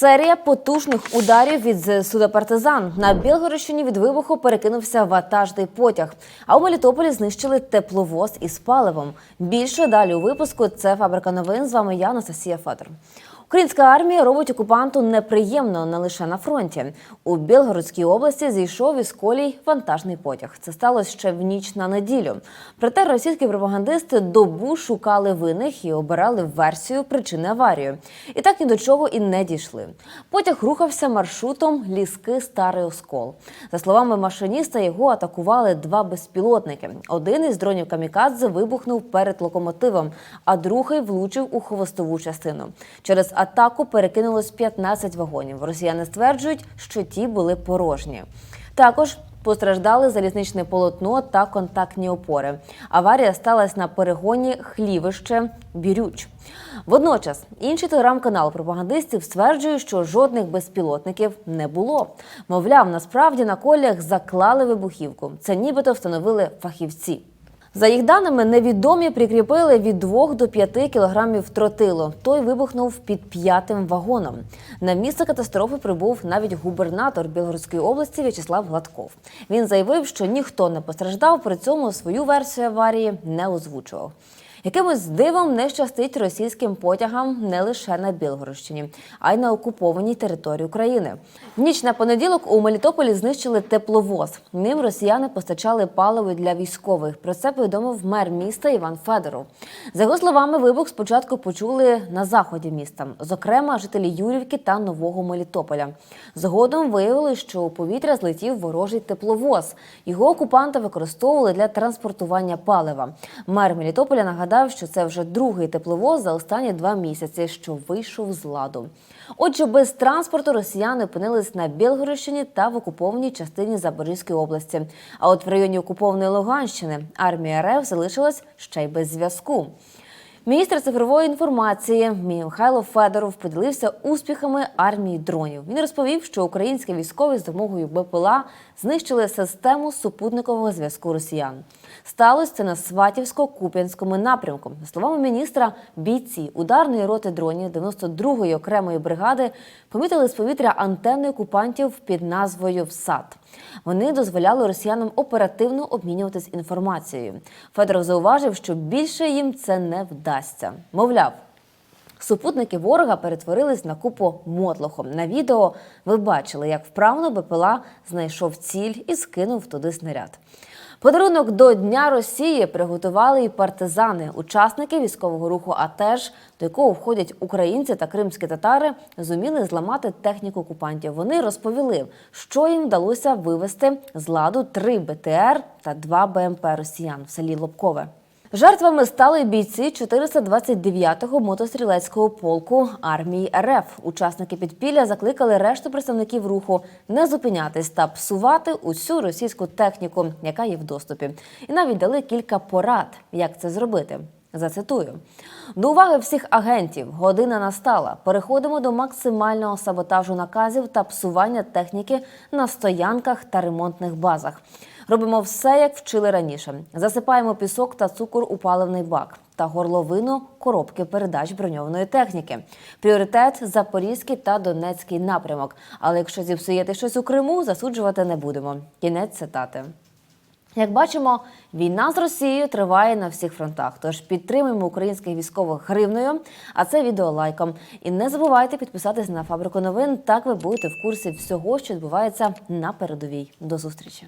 Серія потужних ударів від ЗСУ партизан на Білгородщині від вибуху перекинувся вантажний потяг. А у Мелітополі знищили тепловоз із паливом. Більше далі у випуску це фабрика новин. З вами я, Анастасія Федор. Українська армія робить окупанту неприємно не лише на фронті. У Білгородській області зійшов із колій вантажний потяг. Це сталося ще в ніч на неділю. Проте російські пропагандисти добу шукали винних і обирали версію причини аварії. І так ні до чого і не дійшли. Потяг рухався маршрутом ліски Старий Оскол. За словами машиніста, його атакували два безпілотники. Один із дронів камікадзе вибухнув перед локомотивом, а другий влучив у хвостову частину. Через атаку перекинулось 15 вагонів. Росіяни стверджують, що ті були порожні. Також постраждали залізничне полотно та контактні опори. Аварія сталася на перегоні Хлівище Бірюч. Водночас інший телеграм-канал пропагандистів стверджує, що жодних безпілотників не було. Мовляв, насправді на колях заклали вибухівку. Це нібито встановили фахівці. За їх даними, невідомі прикріпили від 2 до 5 кілограмів тротилу. Той вибухнув під п'ятим вагоном. На місце катастрофи прибув навіть губернатор Білгородської області В'ячеслав Гладков. Він заявив, що ніхто не постраждав, при цьому свою версію аварії не озвучував. Якимось дивом не щастить російським потягам не лише на Білгородщині, а й на окупованій території України. В ніч на понеділок у Мелітополі знищили тепловоз. Ним росіяни постачали паливо для військових. Про це повідомив мер міста Іван Федоров. За його словами, вибух спочатку почули на заході міста, зокрема жителі Юрівки та Нового Мелітополя. Згодом виявили, що у повітря злетів ворожий тепловоз. Його окупанти використовували для транспортування палива. Мер Мелітополя нагадав, що це вже другий тепловоз за останні два місяці, що вийшов з ладу. Отже, без транспорту росіяни опинились на Білгородщині та в окупованій частині Запорізької області. А от в районі окупованої Луганщини армія РФ залишилась ще й без зв'язку. Міністр цифрової інформації Михайло Федоров поділився успіхами армії дронів. Він розповів, що українські військові з допомогою БПЛА знищили систему супутникового зв'язку росіян. Сталося це на Сватівсько-Куп'янському напрямку. За словами міністра, бійці ударної роти дронів 92-ї окремої бригади помітили з повітря антенни окупантів під назвою ВСАД. Вони дозволяли росіянам оперативно обмінюватись інформацією. Федоров зауважив, що більше їм це не вдасться. Мовляв, Супутники ворога перетворились на купу мотлохом. На відео ви бачили, як вправно БПЛА знайшов ціль і скинув туди снаряд. Подарунок до Дня Росії приготували і партизани, учасники військового руху АТЕШ, до якого входять українці та кримські татари, зуміли зламати техніку окупантів. Вони розповіли, що їм вдалося вивести з ладу три БТР та два БМП росіян в селі Лобкове. Жертвами стали бійці 429-го мотострілецького полку армії РФ. Учасники підпілля закликали решту представників руху не зупинятись та псувати усю російську техніку, яка є в доступі, і навіть дали кілька порад, як це зробити. Зацитую до уваги всіх агентів. Година настала. Переходимо до максимального саботажу наказів та псування техніки на стоянках та ремонтних базах. Робимо все, як вчили раніше. Засипаємо пісок та цукор у паливний бак та горловину коробки передач броньованої техніки. Пріоритет Запорізький та Донецький напрямок. Але якщо зіпсуєте щось у Криму, засуджувати не будемо. Кінець цитати. Як бачимо, війна з Росією триває на всіх фронтах. Тож підтримуємо українських військових гривною, а це відео лайком. І не забувайте підписатись на фабрику новин. Так ви будете в курсі всього, що відбувається на передовій. До зустрічі.